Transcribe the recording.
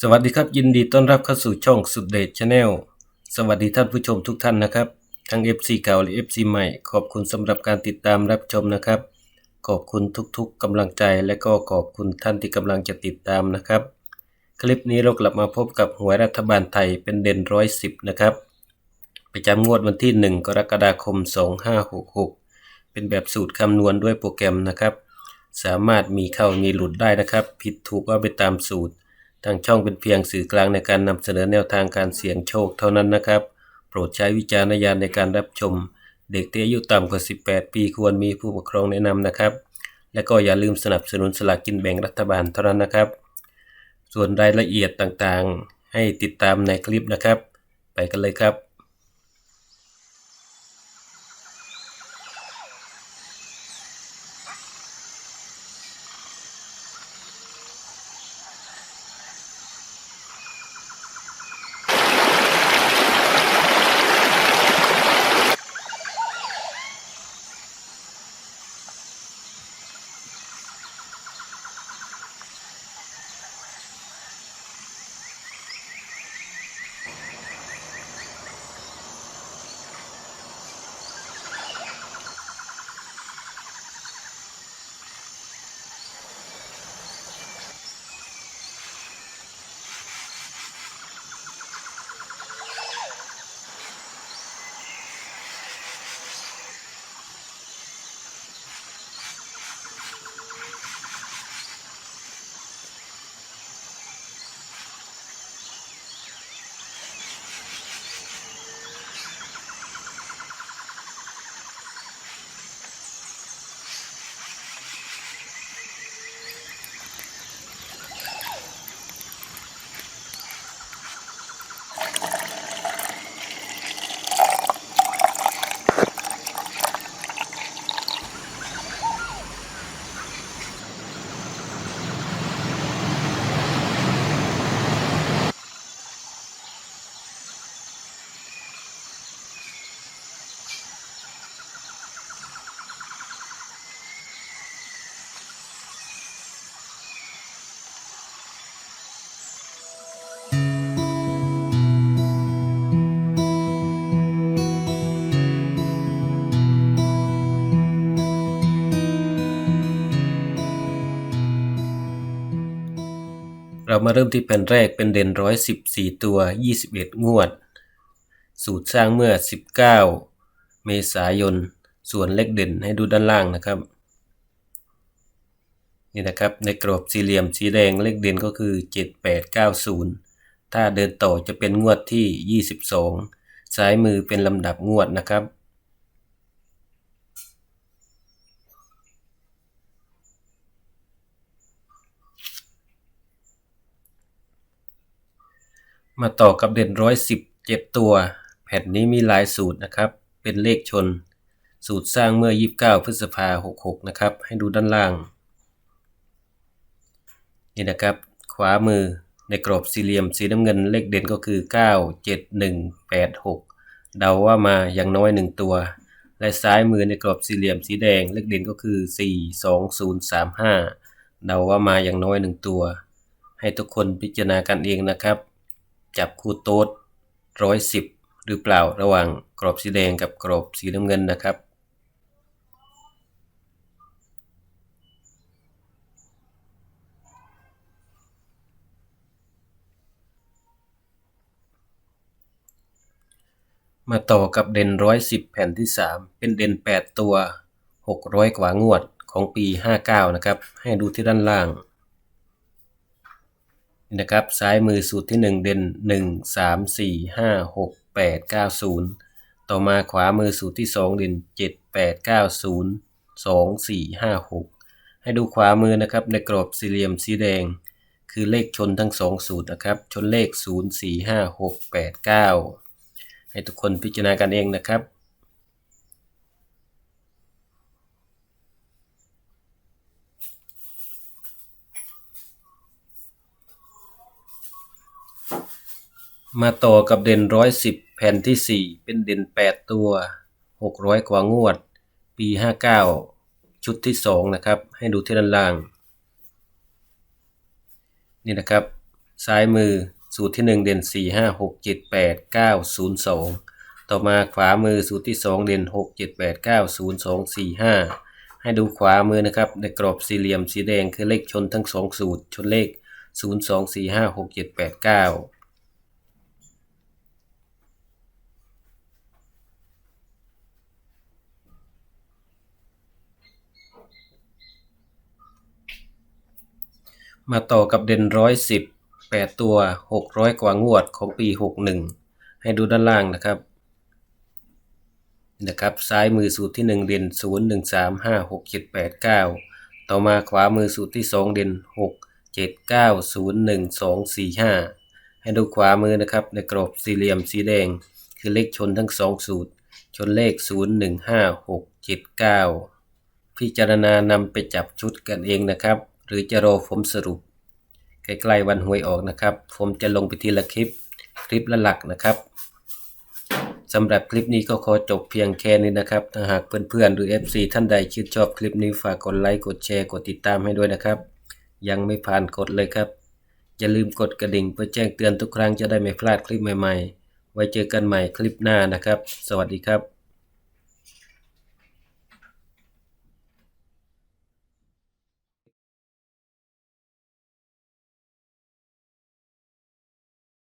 สวัสดีครับยินดีต้อนรับเข้าสู่ช่องสุดเดชชาแนลสวัสดีท่านผู้ชมทุกท่านนะครับ ทั้ง FC เก่าและ FC ใหม่ ขอบคุณสำหรับการติดตามรับชมนะครับ ขอบคุณทุกๆกำลังใจและก็ขอบคุณท่านที่กำลังจะติดตามนะครับ คลิปนี้เรากลับมาพบกับหวยรัฐบาลไทยเป็นเด่นร้อยสิบนะครับประจำงวดวันที่ 1 กรกฎาคม 2566 เป็นแบบสูตรคำนวณด้วยโปรแกรมนะครับ สามารถมีเข้ามีหลุดได้นะครับ ผิดถูกก็ไปตามสูตร ทางช่องเป็นเพียงสื่อกลางในการนำเสนอแนวทางการเสี่ยงโชคเท่านั้นนะครับ โปรดใช้วิจารณญาณในการรับชม เด็กที่อายุต่ำกว่า 18 ปีควรมีผู้ปกครองแนะนำนะครับ และก็อย่าลืมสนับสนุนสลากกินแบ่งรัฐบาลเท่านั้นนะครับ ส่วนรายละเอียดต่างๆ ให้ติดตามในคลิปนะครับ ไปกันเลยครับ เรามาเริ่มที่แผ่นแรกเป็นเด่นร้อยสิบสี่ตัวยี่สิบเอ็ดงวด สูตรสร้างเมื่อสิบเก้าเมษายน ส่วนเลขเด่นให้ดูด้านล่างนะครับ นี่นะครับในกรอบสี่เหลี่ยมสีแดงเลขเด่นก็คือเจ็ดแปดเก้าศูนย์ถ้าเดินต่อจะเป็นงวดที่ยี่สิบสองซ้ายมือเป็นลำดับงวดนะครับ มาต่อกับเด่นร้อยสิบเจ็ดตัว แผ่นนี้มีหลายสูตรนะครับ เป็นเลขชน สูตรสร้างเมื่อ 29 พฤษภาหกหกนะครับ ให้ดูด้านล่าง นี่นะครับ ขวามือในกรอบสี่เหลี่ยมสีน้ำเงินเลขเด่นก็คือ 9 7 1 8 6 เดาว่ามาอย่างน้อย 1 ตัว และซ้ายมือในกรอบสี่เหลี่ยมสีแดงเลขเด่นก็คือ 4 2 0 3 5 เดาว่ามาอย่างน้อย 1 ตัว ให้ทุกคนพิจารณากันเองนะครับ จับคู่โต๊ดร้อยสิบหรือเปล่าระหว่างกรอบสีแดงกับกรอบสีน้ำเงินนะครับ มาต่อกับเด่นร้อยสิบแผ่นที่สามเป็นเด่นแปดตัวหกร้อยกว่างวดของปีห้าเก้านะครับ ให้ดูที่ด้านล่าง นะครับซ้ายมือสูตรที่ 1 เด่น 1 3 4 5 6 8 9 0 ต่อมาขวามือสูตรที่ 2 เด่น 7 8 9 0 2 4 5 6 ให้ดูขวามือนะครับในกรอบสี่เหลี่ยมสีแดง คือเลขชนทั้ง 2 สูตรนะครับ ชนเลข 0 4 5 6 8 9 ให้ทุกคนพิจารณากันเองนะครับ มาต่อกับเด่นร้อยสิบแผ่นที่สี่เป็นเด่นแปดตัวหกร้อยกว่างวด ปีห้าเก้าชุดที่สองนะครับ ให้ดูที่ด้านล่าง นี่นะครับ ซ้ายมือสูตรที่1เด่น4 5 6 7 8 9 0 2ต่อมาขวามือสูตรที่2เด่น6 7 8 9 0 2 4 5ให้ดูขวามือนะครับ ในกรอบสี่เหลี่ยมสีแดงคือเลขชนทั้ง2สูตรชนเลข0 2 4 5 6 7 8 9 มาต่อกับเด่นร้อยสิบแปดตัวหกร้อยกว่างวดของปีหกหนึ่งให้ดูด้านล่างนะครับนะครับ ซ้ายมือสูตรที่หนึ่งเด่นศูนย์หนึ่งสามห้าหกเจ็ดแปดเก้าต่อมาขวามือสูตรที่สองเด่นหกเจ็ดเก้าศูนย์หนึ่งสองสี่ห้าให้ดูขวามือนะครับในกรอบสี่เหลี่ยมสีแดง คือเลขชนทั้งสองสูตร ชนเลขศูนย์หนึ่งห้าหกเจ็ดเก้าพิจารณานำไปจับชุดกันเองนะครับ รือจะรอผมสรุป ใกล้ๆวันหวยออกนะครับ ผมจะลงไปทีละคลิป คลิปละหลักนะครับสำหรับคลิปนี้ก็ขอจบเพียงแค่นี้นะครับ ถ้าหากเพื่อนๆหรือ FC ท่านใดชื่นชอบคลิปนี้ฝากกดไลค์กดแชร์กดติดตามให้ด้วยนะครับ ยังไม่ผ่านกดเลยครับ อย่าลืมกดกระดิ่งเพื่อแจ้งเตือนทุกครั้งจะได้ไม่พลาดคลิปใหม่ๆ ไว้เจอกันใหม่คลิปหน้านะครับ สวัสดีครับ